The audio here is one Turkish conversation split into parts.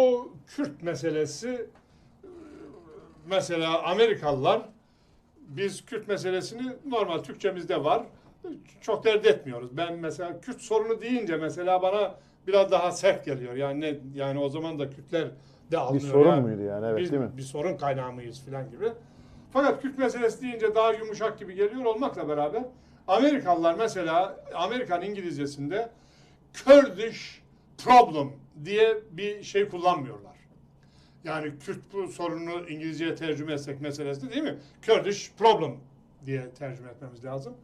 Bu Kürt meselesi mesela Amerikalılar biz Kürt meselesini normal Türkçemizde var. Çok dert etmiyoruz. Ben mesela Kürt sorunu deyince mesela bana biraz daha sert geliyor. Yani ne, yani o zaman da Kürtler de Bir alınıyor. sorun yani. muydu yani? Evet biz değil mi? bir sorun kaynağı mıyız filan gibi. Fakat Kürt meselesi deyince daha yumuşak gibi geliyor olmakla beraber Amerikalılar mesela Amerikan İngilizcesinde Kurdish problem diye bir şey kullanmıyorlar. Yani Kürt bu sorununu İngilizceye tercüme etsek meselesi değil mi? Kurdish problem diye tercüme etmemiz lazım.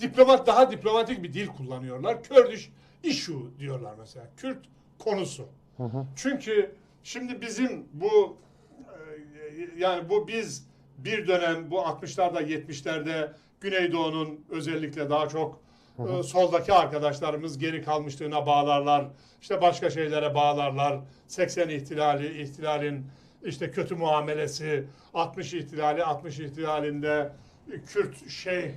Diplomat daha diplomatik bir dil kullanıyorlar. Kurdish issue diyorlar mesela. Kürt konusu. Çünkü şimdi bizim bu e, yani bu biz bir dönem bu 60'larda 70'lerde Güneydoğu'nun özellikle daha çok e, soldaki arkadaşlarımız geri kalmışlığına bağlarlar. İşte başka şeylere bağlarlar. 80 ihtilali, ihtilalin işte kötü muamelesi, 60 ihtilali, 60 ihtilalinde Kürt şeyh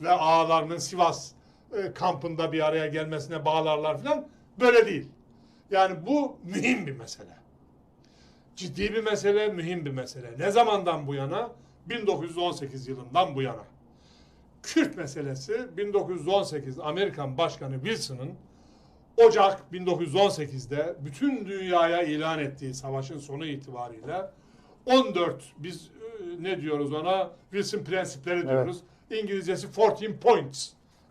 ve ağalarının Sivas e, kampında bir araya gelmesine bağlarlar falan. Böyle değil. Yani bu mühim bir mesele. Ciddi bir mesele, mühim bir mesele. Ne zamandan bu yana? 1918 yılından bu yana. Kürt meselesi 1918 Amerikan Başkanı Wilson'ın Ocak 1918'de bütün dünyaya ilan ettiği savaşın sonu itibariyle 14 biz e, ne diyoruz ona Wilson prensipleri diyoruz. İngilizcesi 14 points.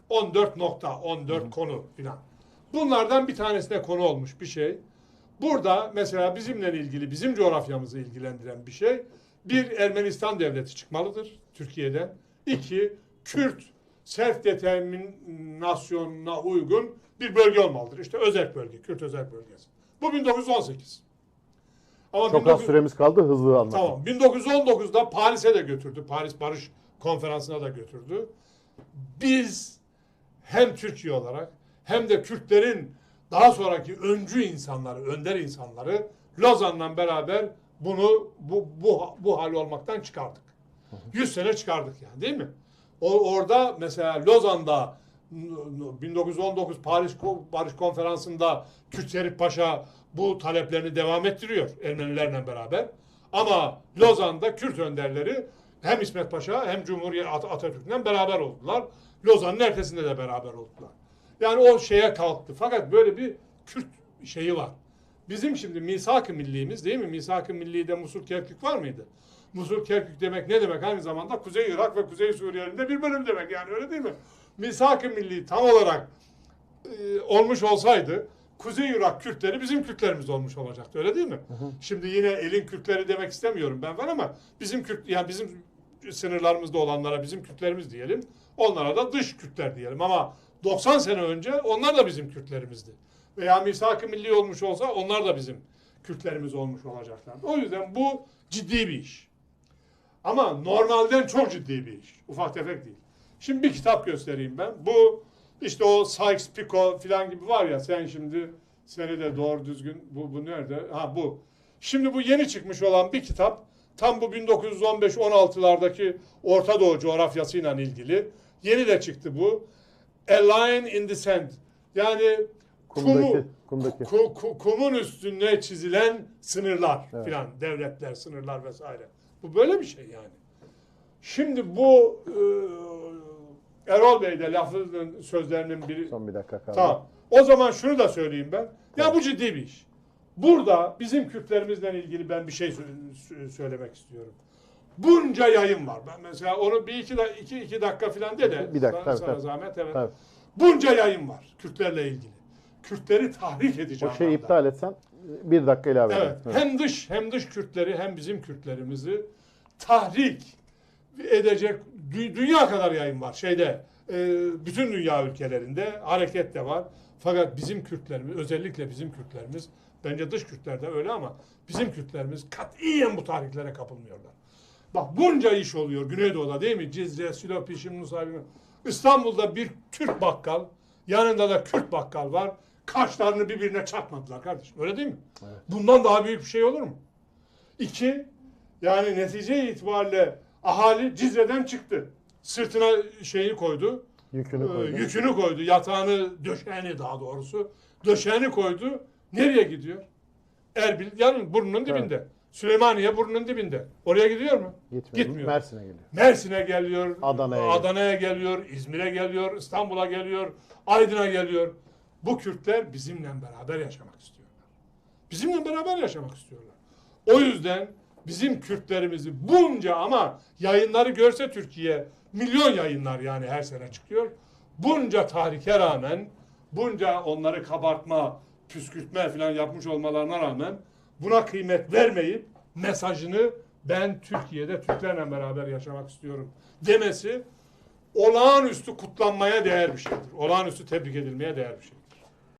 14 nokta, 14 konu filan. Bunlardan bir tanesine konu olmuş bir şey. Burada mesela bizimle ilgili, bizim coğrafyamızı ilgilendiren bir şey. Bir, Ermenistan devleti çıkmalıdır Türkiye'den. İki, Kürt self determinasyonuna uygun bir bölge olmalıdır. İşte özel bölge, Kürt özel bölgesi. Bu 1918. Ama Çok az 19 süremiz kaldı hızlı anlatın. Tamam. 1919'da Paris'e de götürdü. Paris Barış Konferansı'na da götürdü. Biz hem Türkiye olarak hem de Kürtlerin daha sonraki öncü insanları, önder insanları Lozan'la beraber bunu bu bu bu hal olmaktan çıkardık. 100 sene çıkardık yani değil mi? O orada mesela Lozan'da n- n- 1919 Paris Barış Konferansı'nda Kürt Şerif Paşa bu taleplerini devam ettiriyor Ermenilerle beraber. Ama Lozan'da Kürt önderleri hem İsmet Paşa hem Cumhuriyet At- Atatürk'le beraber oldular. Lozan'ın ertesinde de beraber oldular. Yani o şeye kalktı. Fakat böyle bir Kürt şeyi var. Bizim şimdi misak-ı millimiz değil mi? Misak-ı milli'de Musul Kerkük var mıydı? Musul Kerkük demek ne demek? Aynı zamanda Kuzey Irak ve Kuzey Suriye'nin de bir bölüm demek yani öyle değil mi? Misak-ı milli tam olarak e, olmuş olsaydı Kuzey Irak Kürtleri bizim Kürtlerimiz olmuş olacaktı öyle değil mi? Şimdi yine elin Kürtleri demek istemiyorum ben var ama bizim Kürt yani bizim sınırlarımızda olanlara bizim Kürtlerimiz diyelim. Onlara da dış Kürtler diyelim ama 90 sene önce onlar da bizim Kürtlerimizdi. Veya misak-ı milli olmuş olsa onlar da bizim Kürtlerimiz olmuş olacaklar. O yüzden bu ciddi bir iş. Ama normalden çok ciddi bir iş. Ufak tefek değil. Şimdi bir kitap göstereyim ben. Bu işte o Sykes-Picot falan gibi var ya sen şimdi seni de doğru düzgün bu, bu nerede? Ha bu. Şimdi bu yeni çıkmış olan bir kitap. Tam bu 1915-16'lardaki Orta Doğu coğrafyasıyla ilgili. Yeni de çıktı bu. A Line in the Sand. Yani kumu, Kumdaki, kumdaki. ku- ku- kumun üstüne çizilen sınırlar Evet. filan, devletler, sınırlar vesaire. Bu böyle bir şey yani. Şimdi bu e, Erol Bey de lafının sözlerinin biri Son bir dakika kaldı. Tamam. O zaman şunu da söyleyeyim ben. Ya bu ciddi bir iş. Burada bizim Kürtlerimizle ilgili ben bir şey sö- sö- söylemek istiyorum. Bunca yayın var. Ben mesela onu bir iki, iki, iki dakika falan de de. Bir dakika, sana, tabii, sana tabii. zahmet evet. Tabii. Bunca yayın var Kürtlerle ilgili. Kürtleri tahrik O edeceğim. şeyi anda. iptal etsen bir dakika ilave. Evet. Hem dış hem dış Kürtleri hem bizim Kürtlerimizi tahrik edecek dü- dünya kadar yayın var şeyde e, bütün dünya ülkelerinde hareket de var. Fakat bizim Kürtlerimiz özellikle bizim Kürtlerimiz bence dış Kürtler de öyle ama bizim Kürtlerimiz katiyen bu tahriklere kapılmıyorlar. Bak bunca iş oluyor Güneydoğu'da değil mi? Cizre, Silopi, Şimnusaybı. İstanbul'da bir Türk bakkal, yanında da Kürt bakkal var. Kaşlarını birbirine çarpmadılar kardeşim. Öyle değil mi? Bundan daha büyük bir şey olur mu? İki, yani netice itibariyle ahali Cizre'den çıktı. Sırtına şeyini koydu. Yükünü e, koydum. yükünü koydu. Yatağını, döşeğini daha doğrusu. Döşeğini koydu. Nereye gidiyor? Erbil yanın burnunun dibinde. Süleymaniye burnunun dibinde. Oraya gidiyor mu? Gitmiyor. Gitmiyor. Mersin'e geliyor. Mersin'e geliyor, Adana'ya Adana'ya geliyor, İzmir'e geliyor, İstanbul'a geliyor, Aydın'a geliyor. Bu Kürtler bizimle beraber yaşamak istiyorlar. Bizimle beraber yaşamak istiyorlar. O yüzden bizim Kürtlerimizi bunca ama yayınları görse Türkiye milyon yayınlar yani her sene çıkıyor. Bunca tahrike rağmen, bunca onları kabartma, püskürtme falan yapmış olmalarına rağmen buna kıymet vermeyip mesajını ben Türkiye'de Türklerle beraber yaşamak istiyorum demesi olağanüstü kutlanmaya değer bir şeydir. Olağanüstü tebrik edilmeye değer bir şeydir.